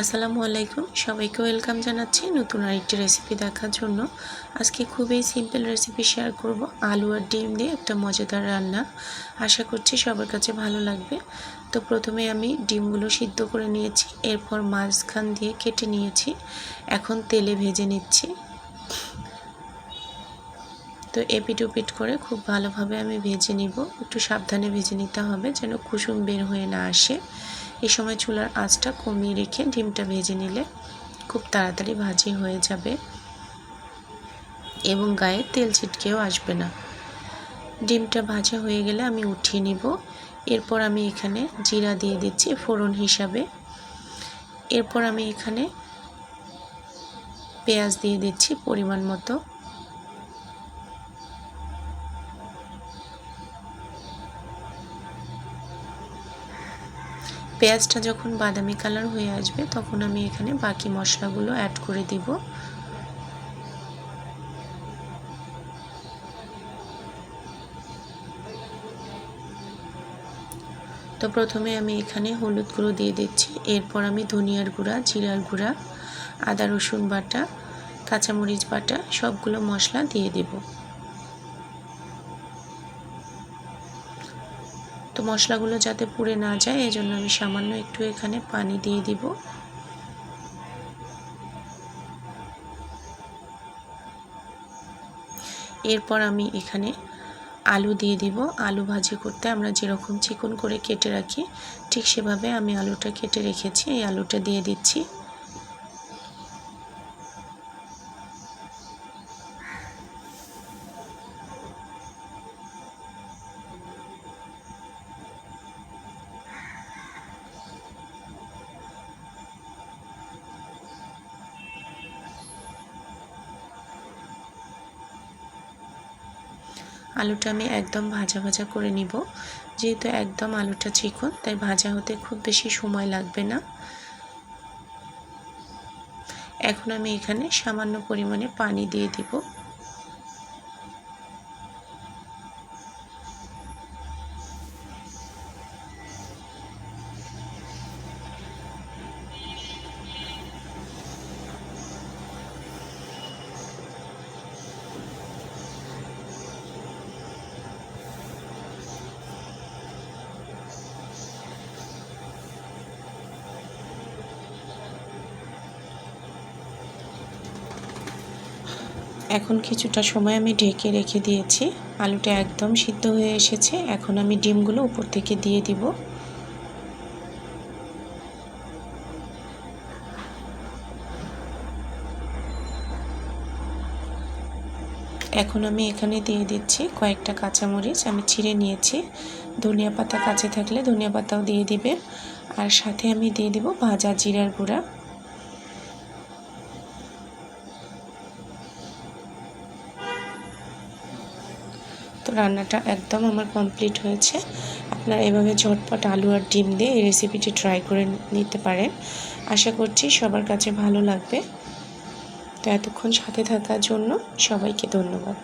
আসসালামু আলাইকুম। সবাইকে ওয়েলকাম জানাচ্ছি নতুন আরেকটি রেসিপি দেখার জন্য। আজকে খুবই সিম্পল রেসিপি শেয়ার করব। আলু আর ডিম দিয়ে একটা মজাদার রান্না। আশা করছি সবার কাছে ভালো লাগবে। তো প্রথমে আমি ডিমগুলো সিদ্ধ করে নিয়েছি, এরপর মাঝখান দিয়ে কেটে নিয়েছি। এখন তেলে ভেজে নিচ্ছি। তো এপিট ওপিট করে খুব ভালোভাবে আমি ভেজে নিব। একটু সাবধানে ভেজে নিতে হবে যেন কুসুম বের হয়ে না আসে। এই সময় চুলার আঁচটা কমিয়ে রেখে ডিমটা ভেজে নিলে খুব তাড়াতাড়ি ভাজি হয়ে যাবে এবং গায়ে তেল ছিটকেও আসবে না। ডিমটা ভাজা হয়ে গেলে আমি উঠিয়ে নিব। এরপর আমি এখানে জিরা দিয়ে দিচ্ছি ফোড়ন হিসাবে। এরপর আমি এখানে পেঁয়াজ দিয়ে দিচ্ছি পরিমাণ মতো। পেঁয়াজটা যখন বাদামি কালার হয়ে আসবে, তখন আমি এখানে বাকি মশলাগুলো অ্যাড করে দিব। তো প্রথমে আমি এখানে হলুদ গুঁড়ো দিয়ে দিচ্ছি। এরপর আমি ধনিয়ার গুঁড়া, জিরার গুঁড়া, আদা রসুন বাটা, কাঁচামরিচ বাটা সবগুলো মশলা দিয়ে দেবো। তো মশলাগুলো যাতে পুড়ে না যায় এই জন্য আমি সামান্য একটু এখানে পানি দিয়ে দিব। এরপর আমি এখানে আলু দিয়ে দিব। আলু ভাজি করতে আমরা যেরকম চিকন করে কেটে রাখি, ঠিক সেভাবে আমি আলুটা কেটে রেখেছি। এই আলুটা দিয়ে দিচ্ছি। আলুটা আমি একদম ভাজা ভাজা করে নিব। যেহেতু একদম আলুটা চিকন, তাই ভাজা হতে খুব বেশি সময় লাগবে না। এখন আমি এখানে সামান্য পরিমাণে পানি দিয়ে দিব। এখন কিছুটা সময় আমি ঢেকে রেখে দিয়েছি। আলুটা একদম সিদ্ধ হয়ে এসেছে। এখন আমি ডিমগুলো উপর থেকে দিয়ে দিব। এখন আমি এখানে দিয়ে দিচ্ছি কয়েকটা কাঁচামরিচ। আমি ছিঁড়ে নিয়েছি। ধনিয়া পাতা কাছে থাকলে ধনিয়া পাতাও দিয়ে দিবেন। আর সাথে আমি দিয়ে দিব ভাজা জিরার গুঁড়া। তো রান্নাটা একদম আমার কমপ্লিট হয়েছে। আপনারা এভাবে ঝটপট আলু আর ডিম দিয়ে এই রেসিপিটি ট্রাই করে নিতে পারেন। আশা করছি সবার কাছে ভালো লাগবে। তো এতক্ষণ সাথে থাকার জন্য সবাইকে ধন্যবাদ।